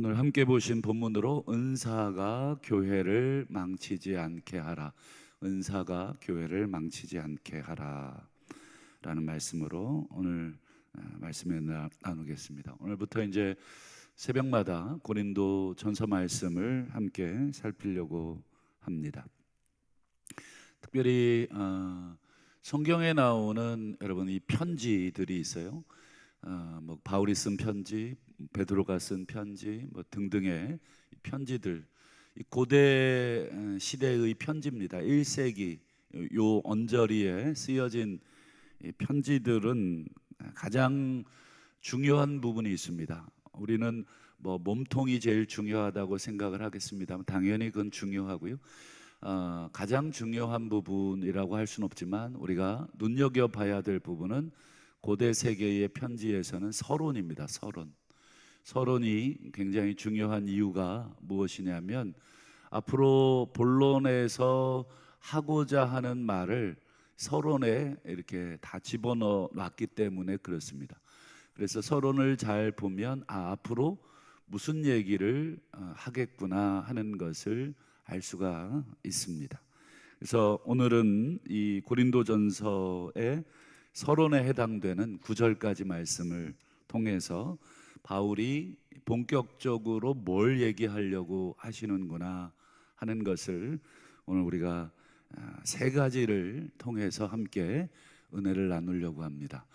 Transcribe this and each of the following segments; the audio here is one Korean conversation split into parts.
오늘 함께 보신 본문으로 은사가 교회를 망치지 않게 하라. 은사가 교회를 망치지 않게 하라. 라는 말씀으로 오늘 아, 말씀을 나- 나누겠습니다. 오늘부터 이제 새벽마다 고린도 전서 말씀을 함께 살피려고 합니다. 특별히 어, 성경에 나오는 여러분 이 편지들이 있어요. 어, 뭐 바울이 쓴 편지, 베드로가 쓴 편지, 뭐 등등의 이 편지들, 이 고대 어, 시대의 편지입니다. 1세기 요 언저리에 쓰여진 이 편지들은 가장 중요한 부분이 있습니다. 우리는 뭐 몸통이 제일 중요하다고 생각을 하겠습니다. 당연히 그건 중요하고요. 어, 가장 중요한 부분이라고 할 수는 없지만 우리가 눈여겨 봐야 될 부분은 고대 세계의 편지에서는 서론입니다. 서론. 서론이 굉장히 중요한 이유가 무엇이냐면 앞으로 본론에서 하고자 하는 말을 서론에 이렇게 다 집어넣어 놨기 때문에 그렇습니다. 그래서 서론을 잘 보면 아 앞으로 무슨 얘기를 어, 하겠구나 하는 것을 알 수가 있습니다. 그래서 오늘은 이 고린도전서의 서론에 해당되는 구절까지 말씀을 통해서 바울이 본격적으로 뭘 얘기하려고 하시는구나 하는 것을 오늘 우리가 아, 세 가지를 통해서 함께 은혜를 나누려고 합니다.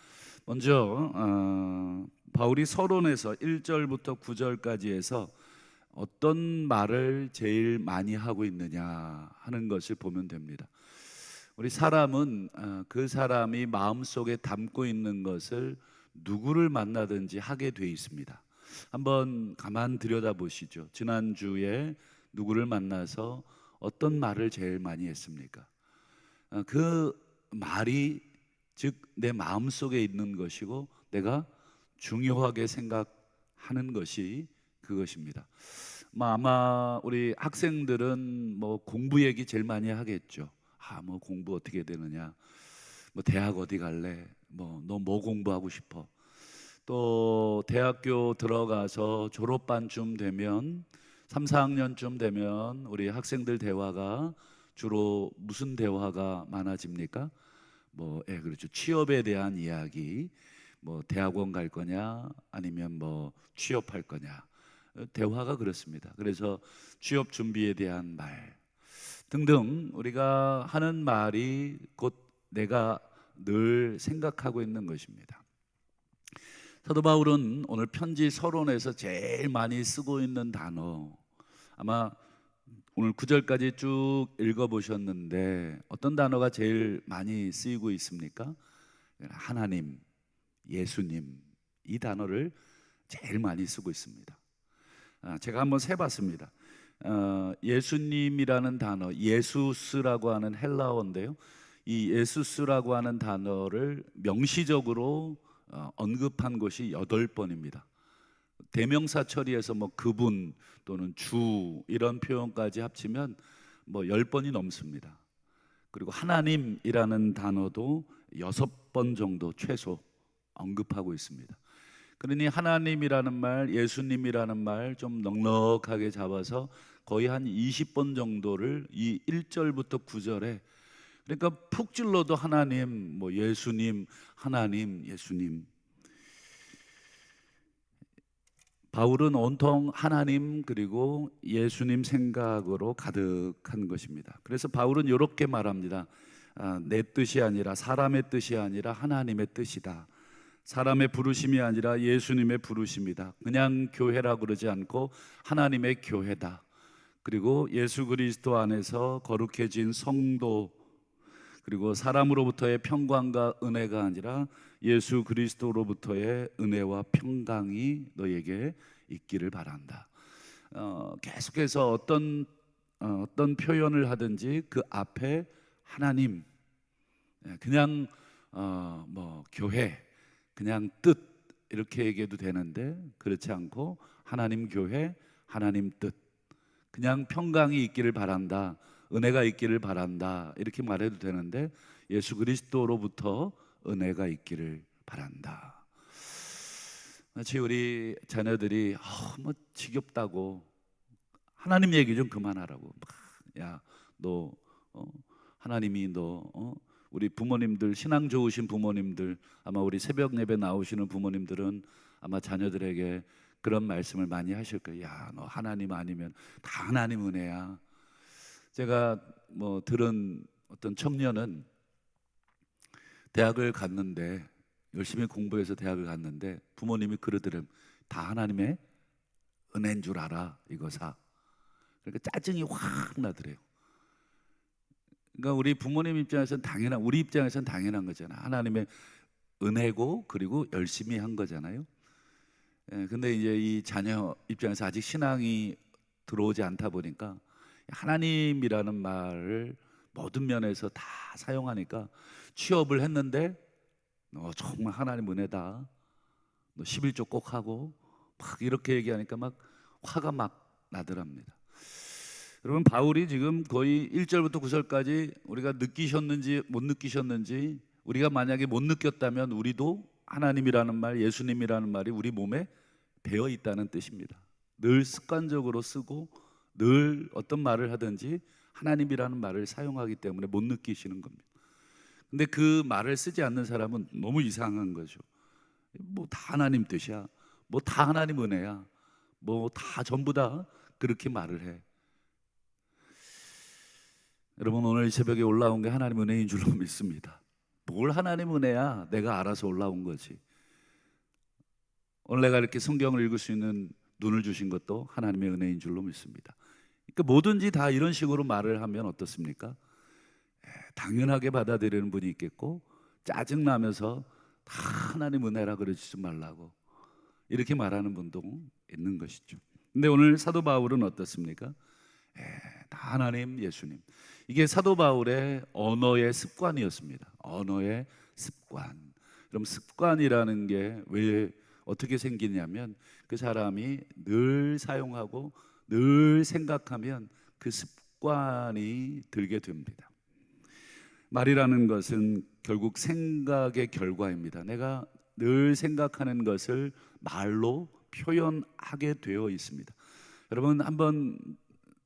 먼저 어, 바울이 서론에서 1절부터 9절까지 해서 어떤 말을 제일 많이 하고 있느냐 하는 것을 보면 됩니다. 우리 사람은 어, 그 사람이 마음속에 담고 있는 것을 누구를 만나든지 하게 돼 있습니다. 한번 가만 들여다 보시죠. 지난주에 누구를 만나서 어떤 말을 제일 많이 했습니까? 어, 그 말이 즉 내 마음속에 있는 것이고 내가 중요하게 생각하는 것이 그것입니다. 뭐 아마 우리 학생들은 뭐 공부 얘기 제일 많이 하겠죠. 아, 뭐 공부 어떻게 되느냐. 뭐 대학 어디 갈래? 뭐 너 뭐 공부하고 싶어? 또 대학교 들어가서 졸업반쯤 되면 3, 4학년쯤 되면 우리 학생들 대화가 주로 무슨 대화가 많아집니까? 뭐, 예, 그렇죠. 취업에 대한 이야기, 뭐 대학원 갈 거냐, 아니면 뭐 취업할 거냐, 어, 대화가 그렇습니다. 그래서 취업 준비에 대한 말 등등 우리가 하는 말이 곧 내가 늘 생각하고 있는 것입니다. 사도 바울은 오늘 편지 서론에서 제일 많이 쓰고 있는 단어 아마 오늘 9절까지 쭉 읽어 보셨는데 어떤 단어가 제일 많이 쓰이고 있습니까? 하나님, 예수님 이 단어를 제일 많이 쓰고 있습니다. 아, 제가 한번 세봤습니다. 어, 예수님이라는 단어, 예수스라고 하는 헬라어인데요. 이 예수스라고 하는 단어를 명시적으로 어, 언급한 것이 여덟 번입니다. 대명사 처리해서 뭐 그분 또는 주 이런 표현까지 합치면 뭐 열 번이 넘습니다. 그리고 하나님이라는 단어도 여섯 번 정도 최소 언급하고 있습니다. 그러니 하나님이라는 말, 예수님이라는 말 좀 넉넉하게 잡아서 거의 한 20번 정도를 이 1절부터 9절에 그러니까 푹 찔러도 하나님, 뭐 예수님, 하나님, 예수님 바울은 온통 하나님 그리고 예수님 생각으로 가득한 것입니다. 그래서 바울은 이렇게 말합니다. 아, 내 뜻이 아니라 사람의 뜻이 아니라 하나님의 뜻이다. 사람의 부르심이 아니라 예수님의 부르심이다. 그냥 교회라 그러지 않고 하나님의 교회다. 그리고 예수 그리스도 안에서 거룩해진 성도 그리고 사람으로부터의 평강과 은혜가 아니라 예수 그리스도로부터의 은혜와 평강이 너에게 있기를 바란다. 어, 계속해서 어떤 어, 어떤 표현을 하든지 그 앞에 하나님, 예, 그냥 어, 뭐 교회, 그냥 뜻 이렇게 얘기해도 되는데 그렇지 않고 하나님 교회, 하나님 뜻, 그냥 평강이 있기를 바란다. 은혜가 있기를 바란다. 이렇게 말해도 되는데 예수 그리스도로부터 은혜가 있기를 바란다. 마치 우리 자녀들이 아, 뭐 지겹다고 하나님 얘기 좀 그만하라고. 야, 너 어, 하나님이 너 어, 우리 부모님들 신앙 좋으신 부모님들 아마 우리 새벽 예배 나오시는 부모님들은 아마 자녀들에게 그런 말씀을 많이 하실 거예요. 야, 너 하나님 아니면 다 하나님 은혜야. 제가 뭐 들은 어떤 청년은 대학을 갔는데 열심히 공부해서 대학을 갔는데 부모님이 그러더래요. 다 하나님의 은혜인 줄 알아. 이거 사. 그러니까 짜증이 확 나더래요. 그러니까 우리 부모님 입장에서는 당연한 우리 입장에서는 당연한 거잖아. 하나님의 은혜고 그리고 열심히 한 거잖아요. 예, 근데 이제 이 자녀 입장에서 아직 신앙이 들어오지 않다 보니까 하나님이라는 말을 모든 면에서 다 사용하니까 취업을 했는데 너 정말 하나님 은혜다. 너 11조 꼭 하고 막 이렇게 얘기하니까 막 화가 막 나더랍니다. 여러분 바울이 지금 거의 1절부터 9절까지 우리가 느끼셨는지 못 느끼셨는지 우리가 만약에 못 느꼈다면 우리도 하나님이라는 말, 예수님이라는 말이 우리 몸에 배어 있다는 뜻입니다. 늘 습관적으로 쓰고 늘 어떤 말을 하든지 하나님이라는 말을 사용하기 때문에 못 느끼시는 겁니다. 근데 그 말을 쓰지 않는 사람은 너무 이상한 거죠. 뭐 다 하나님 뜻이야. 뭐 다 하나님 은혜야. 뭐 다 전부 다 그렇게 말을 해. 여러분 오늘 새벽에 올라온 게 하나님 은혜인 줄로 믿습니다. 뭘 하나님 은혜야? 내가 알아서 올라온 거지. 오늘 내가 이렇게 성경을 읽을 수 있는 눈을 주신 것도 하나님의 은혜인 줄로 믿습니다. 그러니까 뭐든지 다 이런 식으로 말을 하면 어떻습니까? 에, 당연하게 받아들이는 분이 있겠고 짜증 나면서 다 하나님 은혜라 그러지 말라고 이렇게 말하는 분도 있는 것이죠. 근데 오늘 사도 바울은 어떻습니까? 에, 다 하나님 예수님. 이게 사도 바울의 언어의 습관이었습니다. 언어의 습관. 그럼 습관이라는 게 왜 어떻게 생기냐면 그 사람이 늘 사용하고 늘 생각하면 그 습관이 들게 됩니다. 말이라는 것은 결국 생각의 결과입니다. 내가 늘 생각하는 것을 말로 표현하게 되어 있습니다. 여러분 한번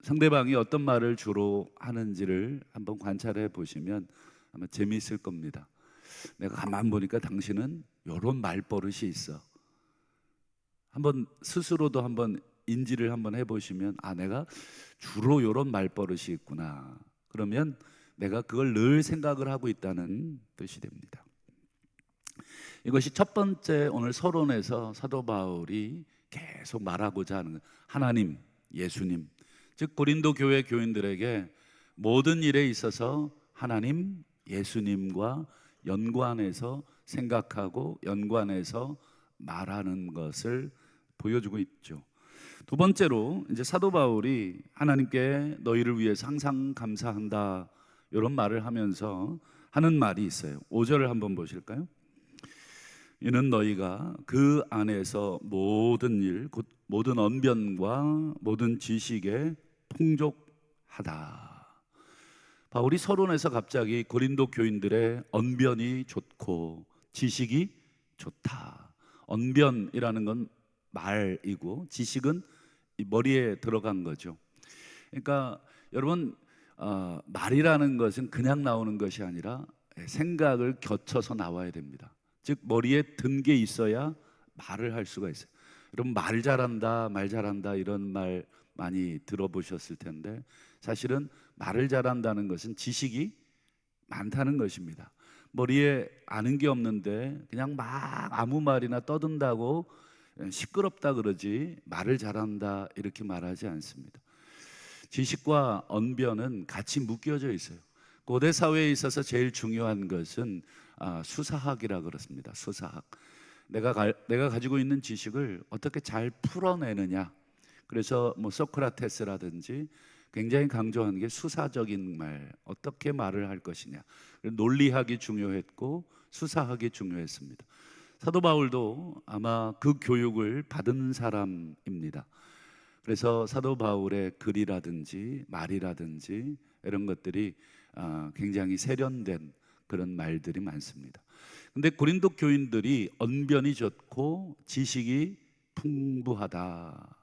상대방이 어떤 말을 주로 하는지를 한번 관찰해 보시면 아마 재미있을 겁니다. 내가 가만 보니까 당신은 이런 말버릇이 있어. 한번 스스로도 한번 인지를 한번 해보시면 아 내가 주로 이런 말버릇이 있구나. 그러면 내가 그걸 늘 생각을 하고 있다는 뜻이 됩니다. 이것이 첫 번째 오늘 서론에서 사도 바울이 계속 말하고자 하는 하나님, 예수님, 즉 고린도 교회 교인들에게 모든 일에 있어서 하나님, 예수님과 연관해서 생각하고 연관해서 말하는 것을 보여주고 있죠. 두 번째로 이제 사도 바울이 하나님께 너희를 위해서 항상 감사한다 이런 말을 하면서 하는 말이 있어요. 5절을 한번 보실까요? 이는 너희가 그 안에서 모든 일, 곧 모든 언변과 모든 지식에 풍족하다. 바울이 서론에서 갑자기 고린도 교인들의 언변이 좋고 지식이 좋다. 언변이라는 건 말이고 지식은 머리에 들어간 거죠. 그러니까 여러분 어, 말이라는 것은 그냥 나오는 것이 아니라 생각을 거쳐서 나와야 됩니다. 즉 머리에 든 게 있어야 말을 할 수가 있어요. 여러분 말 잘한다, 말 잘한다 이런 말 많이 들어보셨을 텐데 사실은 말을 잘한다는 것은 지식이 많다는 것입니다. 머리에 아는 게 없는데 그냥 막 아무 말이나 떠든다고 시끄럽다 그러지 말을 잘한다 이렇게 말하지 않습니다. 지식과 언변은 같이 묶여져 있어요. 고대 사회에 있어서 제일 중요한 것은 아, 수사학이라 그렇습니다. 수사학. 내가 가, 내가 가지고 있는 지식을 어떻게 잘 풀어내느냐. 그래서 뭐 소크라테스라든지 굉장히 강조하는 게 수사적인 말, 어떻게 말을 할 것이냐. 논리학이 중요했고 수사학이 중요했습니다. 사도 바울도 아마 그 교육을 받은 사람입니다. 그래서 사도 바울의 글이라든지 말이라든지 이런 것들이 아, 굉장히 세련된 그런 말들이 많습니다. 근데 고린도 교인들이 언변이 좋고 지식이 풍부하다.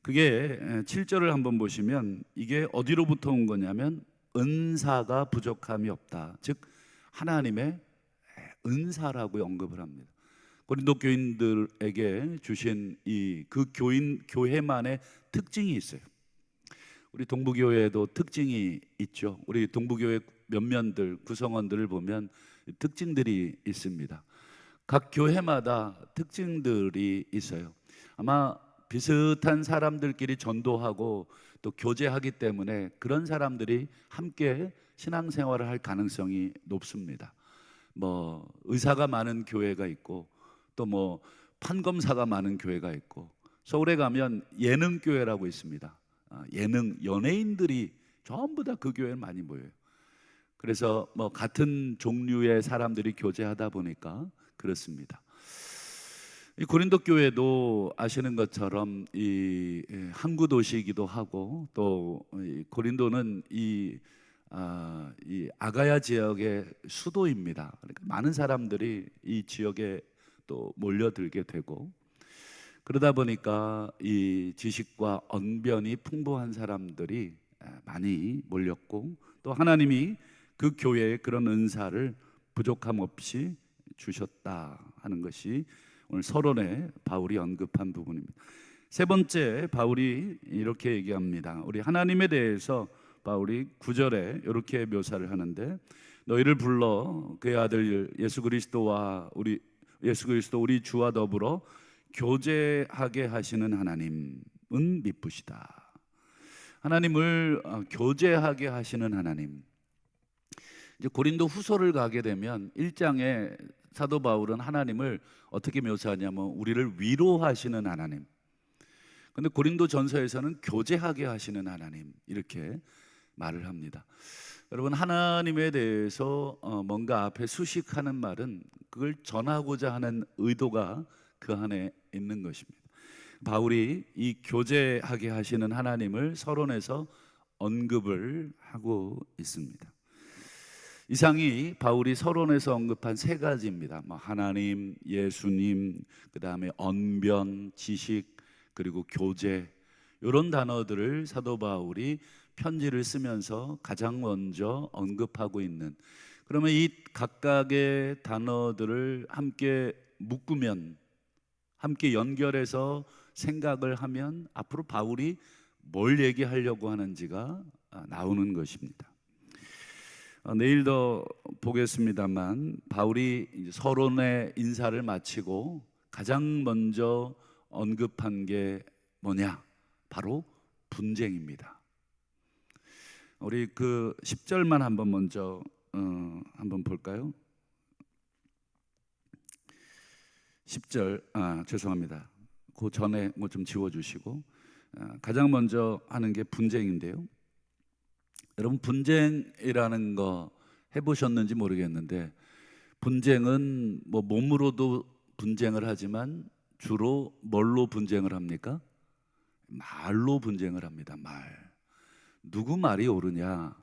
그게 7절을 한번 보시면 이게 어디로부터 온 거냐면 은사가 부족함이 없다. 즉 하나님의 은사라고 언급을 합니다. 고린도 교인들에게 주신 이 그 교인 교회만의 특징이 있어요. 우리 동부교회도 특징이 있죠. 우리 동부교회 면면들 구성원들을 보면 특징들이 있습니다. 각 교회마다 특징들이 있어요. 아마 비슷한 사람들끼리 전도하고 또 교제하기 때문에 그런 사람들이 함께 신앙생활을 할 가능성이 높습니다. 뭐 의사가 많은 교회가 있고 또 뭐 판검사가 많은 교회가 있고 서울에 가면 예능 교회라고 있습니다. 아, 예능 연예인들이 전부 다 그 교회에 많이 모여요. 그래서 뭐 같은 종류의 사람들이 교제하다 보니까 그렇습니다. 이 고린도 교회도 아시는 것처럼 이 예, 항구 도시이기도 하고 또이 고린도는 이, 아, 이 아가야 지역의 수도입니다. 그러니까 많은 사람들이 이 지역에 또 몰려들게 되고 그러다 보니까 이 지식과 언변이 풍부한 사람들이 많이 몰렸고 또 하나님이 그 교회에 그런 은사를 부족함 없이 주셨다 하는 것이 오늘 서론에 바울이 언급한 부분입니다. 세 번째 바울이 이렇게 얘기합니다. 우리 하나님에 대해서 바울이 구절에 이렇게 묘사를 하는데 너희를 불러 그의 아들 예수 그리스도와 우리 예수 그리스도 우리 주와 더불어 교제하게 하시는 하나님은 미쁘시다. 하나님을 어, 교제하게 하시는 하나님. 이제 고린도 후서를 가게 되면 1장에 사도 바울은 하나님을 어떻게 묘사하냐면 우리를 위로하시는 하나님. 근데 고린도 전서에서는 교제하게 하시는 하나님 이렇게 말을 합니다. 여러분 하나님에 대해서 어, 뭔가 앞에 수식하는 말은 그걸 전하고자 하는 의도가 그 안에 있는 것입니다. 바울이 이 교제하게 하시는 하나님을 서론에서 언급을 하고 있습니다. 이상이 바울이 서론에서 언급한 세 가지입니다. 뭐 하나님, 예수님, 그 다음에 언변, 지식, 그리고 교제 이런 단어들을 사도 바울이 편지를 쓰면서 가장 먼저 언급하고 있는. 그러면 이 각각의 단어들을 함께 묶으면, 함께 연결해서 생각을 하면 앞으로 바울이 뭘 얘기하려고 하는지가 나오는 것입니다. 어, 내일 더 보겠습니다만 바울이 서론의 인사를 마치고 가장 먼저 언급한 게 뭐냐? 바로 분쟁입니다. 우리 그 10절만 한번 먼저 어, 한번 볼까요? 10절 아 죄송합니다. 그 전에 뭐 좀 지워 주시고 아, 가장 먼저 하는 게 분쟁인데요. 여러분 분쟁이라는 거 해보셨는지 모르겠는데 분쟁은 뭐 몸으로도 분쟁을 하지만 주로 뭘로 분쟁을 합니까? 말로 분쟁을 합니다. 말. 누구 말이 옳으냐?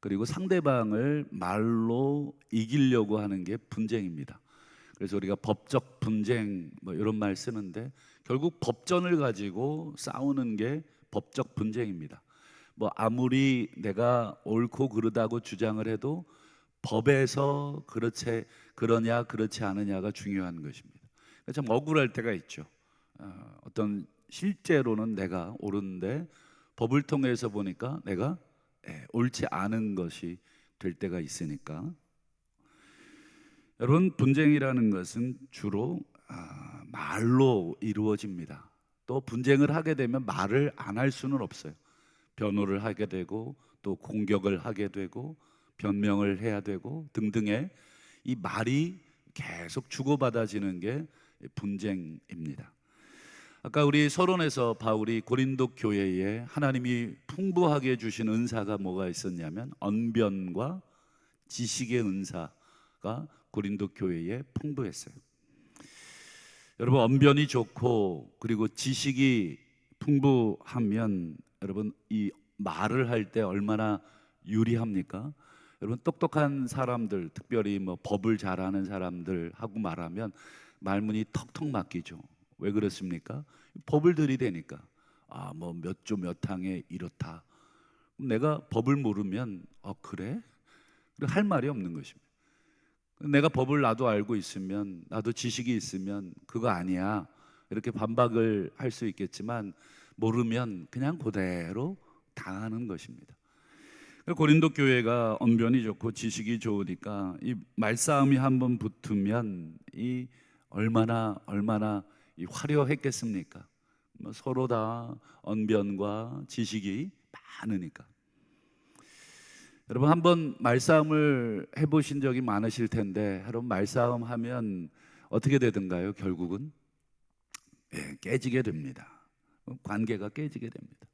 그리고 상대방을 말로 이기려고 하는 게 분쟁입니다. 그래서 우리가 법적 분쟁 뭐 이런 말 쓰는데 결국 법전을 가지고 싸우는 게 법적 분쟁입니다. 뭐 아무리 내가 옳고 그르다고 주장을 해도 법에서 그렇지 그러냐 그렇지 않으냐가 중요한 것입니다. 참 억울할 때가 있죠. 어, 어떤 실제로는 내가 옳은데 법을 통해서 보니까 내가 예, 옳지 않은 것이 될 때가 있으니까 여러분 분쟁이라는 것은 주로 아, 말로 이루어집니다. 또 분쟁을 하게 되면 말을 안 할 수는 없어요. 변호를 하게 되고 또 공격을 하게 되고 변명을 해야 되고 등등의 이 말이 계속 주고받아지는 게 분쟁입니다. 아까 우리 서론에서 바울이 고린도 교회에 하나님이 풍부하게 주신 은사가 뭐가 있었냐면 언변과 지식의 은사가 고린도 교회에 풍부했어요. 여러분 언변이 좋고 그리고 지식이 풍부하면 여러분 이 말을 할 때 얼마나 유리합니까? 여러분 똑똑한 사람들, 특별히 뭐 법을 잘하는 사람들 하고 말하면 말문이 턱턱 막히죠. 왜 그렇습니까? 법을 들이대니까 아 뭐 몇 조 몇 항에 이렇다. 내가 법을 모르면 어 그래? 할 말이 없는 것입니다. 내가 법을 나도 알고 있으면 나도 지식이 있으면 그거 아니야 이렇게 반박을 할 수 있겠지만 모르면 그냥 그대로 당하는 것입니다. 고린도 교회가 언변이 좋고 지식이 좋으니까 이 말싸움이 한번 붙으면 이 얼마나 얼마나 이 화려했겠습니까? 뭐 서로 다 언변과 지식이 많으니까. 여러분 한번 말싸움을 해보신 적이 많으실 텐데 여러분 말싸움 하면 어떻게 되든가요? 결국은 예, 깨지게 됩니다. 관계가 깨지게 됩니다.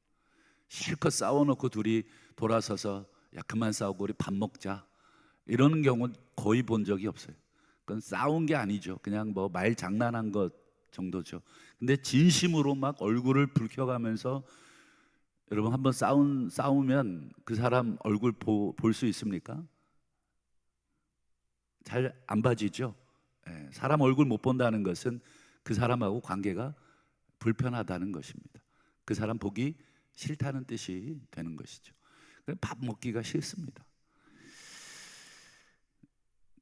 실컷 싸워놓고 둘이 돌아서서 야 그만 싸우고 우리 밥 먹자 이러는 경우는 거의 본 적이 없어요. 그건 싸운 게 아니죠. 그냥 뭐 말 장난한 것 정도죠. 근데 진심으로 막 얼굴을 붉혀가면서 여러분 한번 싸운 싸우면 그 사람 얼굴 볼 수 있습니까? 잘 안 봐지죠. 예, 사람 얼굴 못 본다는 것은 그 사람하고 관계가 불편하다는 것입니다. 그 사람 보기 싫다는 뜻이 되는 것이죠. 밥 먹기가 싫습니다.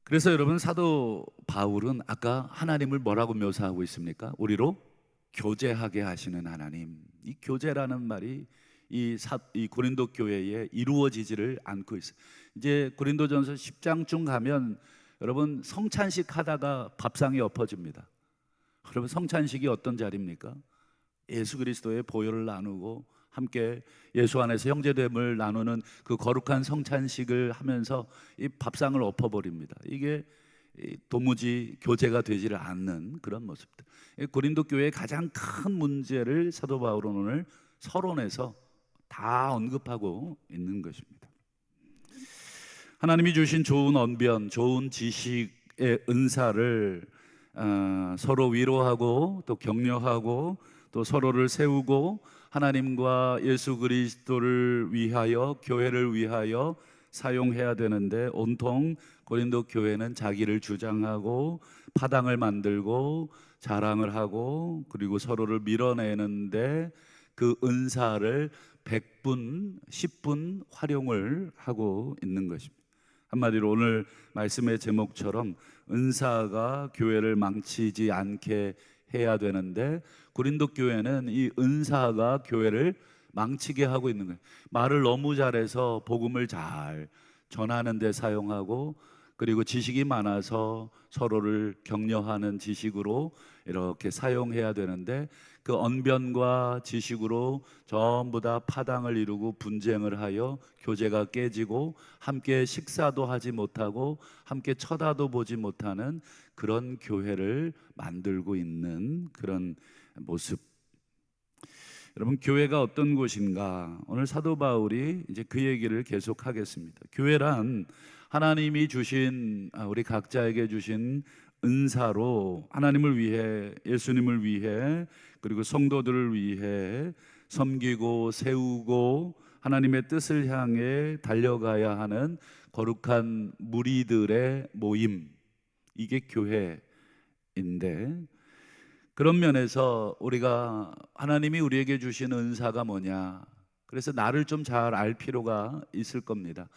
그래서 여러분 사도 바울은 아까 하나님을 뭐라고 묘사하고 있습니까? 우리로 교제하게 하시는 하나님. 이 교제라는 말이 이, 사, 이 고린도 교회에 이루어지지를 않고 있어요. 이제 고린도전서 10장쯤 가면 여러분 성찬식 하다가 밥상이 엎어집니다. 여러분 성찬식이 어떤 자리입니까? 예수 그리스도의 보혈을 나누고 함께 예수 안에서 형제됨을 나누는 그 거룩한 성찬식을 하면서 이 밥상을 엎어버립니다. 이게 도무지 교제가 되지를 않는 그런 모습들. 고린도 교회의 가장 큰 문제를 사도 바울은 오늘 서론에서 다 언급하고 있는 것입니다. 하나님이 주신 좋은 언변, 좋은 지식의 은사를 어, 서로 위로하고 또 격려하고 또 서로를 세우고 하나님과 예수 그리스도를 위하여 교회를 위하여 사용해야 되는데 온통 고린도 교회는 자기를 주장하고 파당을 만들고 자랑을 하고 그리고 서로를 밀어내는데 그 은사를 100분, 10분 활용을 하고 있는 것입니다. 한마디로 오늘 말씀의 제목처럼 은사가 교회를 망치지 않게 해야 되는데 고린도 교회는 이 은사가 교회를 망치게 하고 있는 거예요. 말을 너무 잘해서 복음을 잘 전하는 데 사용하고 그리고 지식이 많아서 서로를 격려하는 지식으로 이렇게 사용해야 되는데 그 언변과 지식으로 전부 다 파당을 이루고 분쟁을 하여 교제가 깨지고 함께 식사도 하지 못하고 함께 쳐다도 보지 못하는 그런 교회를 만들고 있는 그런 모습. 여러분 교회가 어떤 곳인가? 오늘 사도 바울이 이제 그 얘기를 계속 하겠습니다. 교회란 하나님이 주신 아, 우리 각자에게 주신 은사로 하나님을 위해 예수님을 위해 그리고 성도들을 위해 섬기고 세우고 하나님의 뜻을 향해 달려가야 하는 거룩한 무리들의 모임 이게 교회인데 그런 면에서 우리가 하나님이 우리에게 주신 은사가 뭐냐? 그래서 나를 좀 잘 알 필요가 있을 겁니다.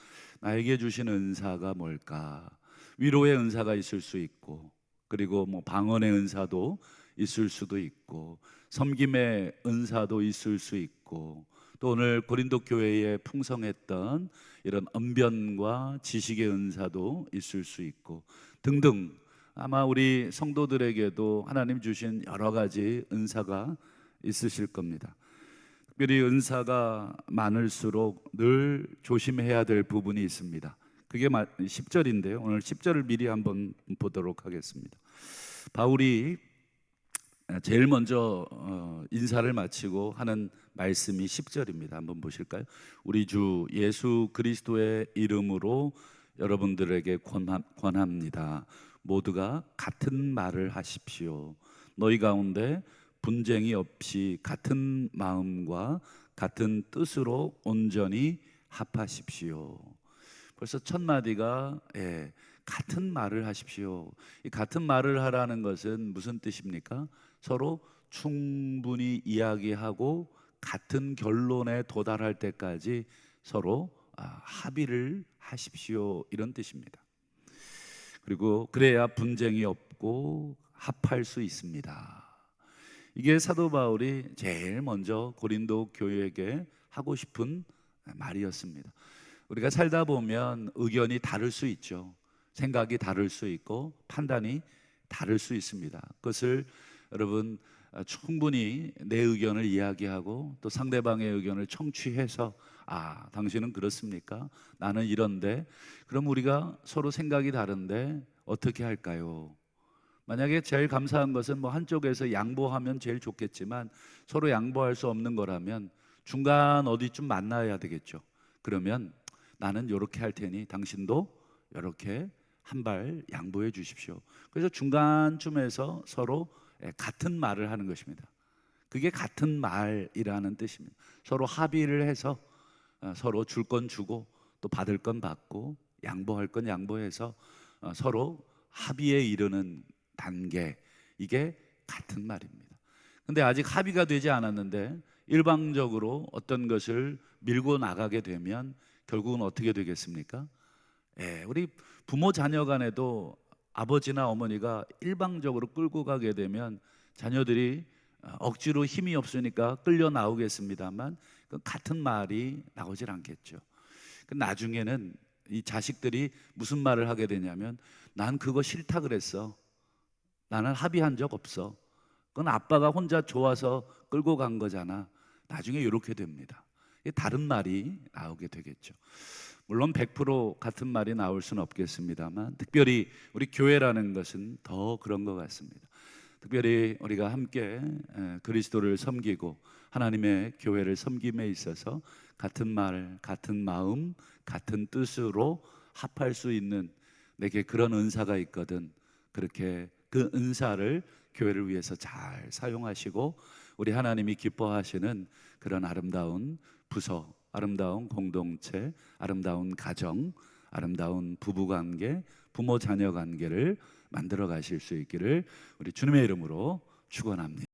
나에게 주신 은사가 뭘까? 위로의 은사가 있을 수 있고, 그리고 뭐 방언의 은사도 있을 수도 있고, 섬김의 은사도 있을 수 있고, 또 오늘 고린도 교회에 풍성했던 이런 언변과 지식의 은사도 있을 수 있고 등등 아마 우리 성도들에게도 하나님 주신 여러 가지 은사가 있으실 겁니다. 특별히 은사가 많을수록 늘 조심해야 될 부분이 있습니다. 그게 10절인데요. 오늘 10절을 미리 한번 보도록 하겠습니다. 바울이 제일 먼저 어, 인사를 마치고 하는 말씀이 10절입니다. 한번 보실까요? 우리 주 예수 그리스도의 이름으로 여러분들에게 권합니다. 모두가 같은 말을 하십시오. 너희 가운데 분쟁이 없이 같은 마음과 같은 뜻으로 온전히 합하십시오. 벌써 첫 마디가 예, 같은 말을 하십시오. 이 같은 말을 하라는 것은 무슨 뜻입니까? 서로 충분히 이야기하고 같은 결론에 도달할 때까지 서로 아, 합의를 하십시오. 이런 뜻입니다. 그리고 그래야 분쟁이 없고 합할 수 있습니다. 이게 사도 바울이 제일 먼저 고린도 교회에게 하고 싶은 말이었습니다. 우리가 살다 보면 의견이 다를 수 있죠. 생각이 다를 수 있고 판단이 다를 수 있습니다. 그것을 여러분 아, 충분히 내 의견을 이야기하고 또 상대방의 의견을 청취해서 아, 당신은 그렇습니까? 나는 이런데 그럼 우리가 서로 생각이 다른데 어떻게 할까요? 만약에 제일 감사한 것은 뭐 한쪽에서 양보하면 제일 좋겠지만 서로 양보할 수 없는 거라면 중간 어디쯤 만나야 되겠죠. 그러면 나는 이렇게 할 테니 당신도 이렇게 한 발 양보해 주십시오. 그래서 중간쯤에서 서로 예, 같은 말을 하는 것입니다. 그게 같은 말이라는 뜻입니다. 서로 합의를 해서 어, 서로 줄 건 주고 또 받을 건 받고 양보할 건 양보해서 어, 서로 합의에 이르는 단계 이게 같은 말입니다. 근데 아직 합의가 되지 않았는데 일방적으로 어떤 것을 밀고 나가게 되면 결국은 어떻게 되겠습니까? 예, 우리 부모 자녀 간에도 아버지나 어머니가 일방적으로 끌고 가게 되면 자녀들이 어, 억지로 힘이 없으니까 끌려 나오겠습니다만 그 같은 말이 나오질 않겠죠. 그 나중에는 이 자식들이 무슨 말을 하게 되냐면 난 그거 싫다 그랬어. 나는 합의한 적 없어. 그건 아빠가 혼자 좋아서 끌고 간 거잖아. 나중에 이렇게 됩니다. 다른 말이 나오게 되겠죠. 물론 100% 같은 말이 나올 수는 없겠습니다만 특별히 우리 교회라는 것은 더 그런 것 같습니다. 특별히 우리가 함께 에, 그리스도를 섬기고 하나님의 교회를 섬김에 있어서 같은 말, 같은 마음, 같은 뜻으로 합할 수 있는 내게 그런 은사가 있거든. 그렇게 그 은사를 교회를 위해서 잘 사용하시고 우리 하나님이 기뻐하시는 그런 아름다운 부서, 아름다운 공동체, 아름다운 가정, 아름다운 부부 관계, 부모 자녀 관계를 만들어 가실 수 있기를 우리 주님의 이름으로 축원합니다.